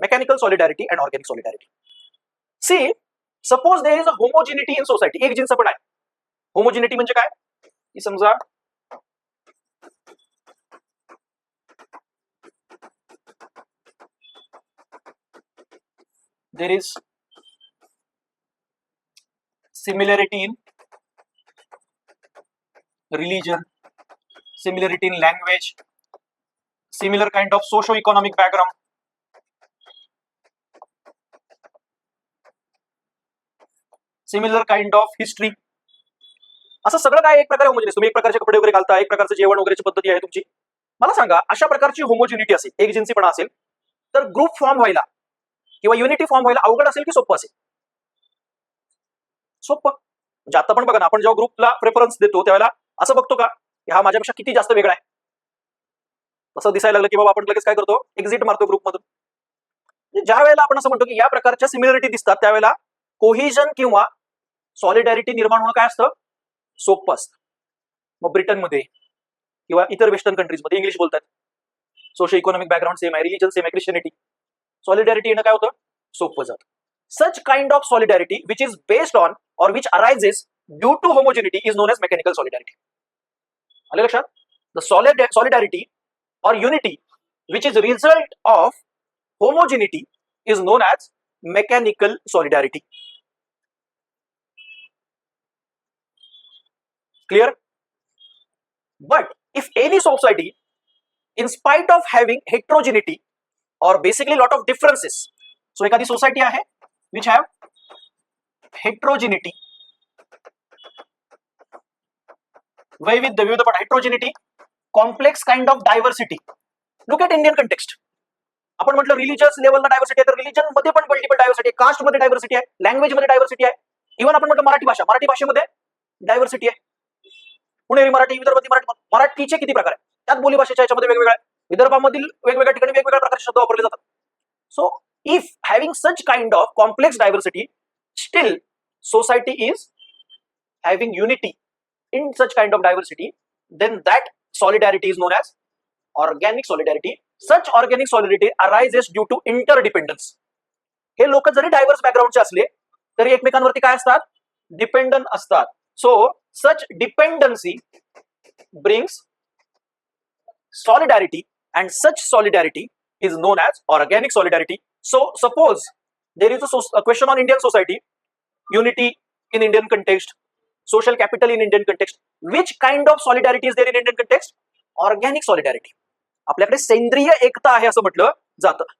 Mechanical solidarity and organic solidarity see suppose there is a homogeneity in society एक जिन्स पण आहे homogeneity म्हणजे काय की समजा there is similarity in religion, similarity in language, similar kind of socio-economic background. Similar kind of history असं सगळं काय एक प्रकारे होमोजिनियस तुम्ही एक प्रकारचे कपडे वगैरे घालता एक प्रकारचं जेवण वगैरेची पद्धती आहे तुमची. मला सांगा अशा प्रकारची होमोजिनिटी असेल एक जिन्सीपणा असेल तर ग्रुप फॉर्म व्हायला किंवा युनिटी फॉर्म व्हायला अवघड असेल की सोपं असेल? सोपं. म्हणजे आता पण बघा ना आपण जेव्हा ग्रुपला प्रेफरन्स देतो त्यावेळेला असं बघतो का की हा माझ्यापेक्षा किती जास्त वेगळा आहे? तसं दिसायला लागलं की बाबा आपण लगेच काय करतो एक्झिट मारतो ग्रुपमधून म्हणजे ज्या वेळेला आपण असं म्हणतो की या प्रकारच्या सिमिलरिटी दिसतात त्यावेळेला कोहिजन किंवा सॉलिडॅरिटी निर्माण होणं काय असतं? सोपं असतं. मग इतर वेस्टर्न कंट्रीज़ मे इंग्लिश बोलतात. सोशल इकोनॉमिक बैकग्राउंड सेम आहे रिलिजन सेम आहे क्रिस्टियनिटी सॉलिडॅरिटी येणं काय होतं? सोपं such kind of solidarity which is based on और which arises due to homogeneity is known as mechanical solidarity आले लक्षात? The solid solidarity or unity which is result of homogeneity is known as mechanical solidarity clear but if any society in spite of having heterogeneity or basically lot of differences so एखादी society आहे which have heterogeneity वैविध्य विविधपणा heterogeneity complex kind of diversity look at indian context आपण म्हटलं religious लेवलला diversity आहे तर religion मध्ये पण मल्टिपल डायव्हर्सिटी कास्ट मध्ये डायव्हर्सिटी आहे लँग्वेज मध्ये डायव्हर्सिटी आहे इव्हन आपण म्हटलं मराठी भाषा मराठी भाषेमध्ये डायव्हर्सिटी आहे पुणेरी मराठी विदर्भ मराठी, मराठीचे किती प्रकार आहेत? बोली भाषेच्या याच्यामध्ये वेगवेगळ्या विदर्भामधील वेगवेगळ्या ठिकाणी वेगवेगळ्या शब्द वापरले जातात. So if having such kind of complex diversity still society is having unity in such kind of diversity then that solidarity is known as organic solidarity such organic solidity arise is due to interdependence हे लोक जरी diverse बॅकग्राऊंडचे असले, तरी एकमेकांवरती काय सो such dependency brings solidarity and such solidarity is known as organic solidarity so suppose there is a, so- a question on indian society unity in indian context social capital in indian context which kind of solidarity is there in indian context organic solidarity आपल्याकडे सेंद्रिय एकता आहे असं म्हटलं जातं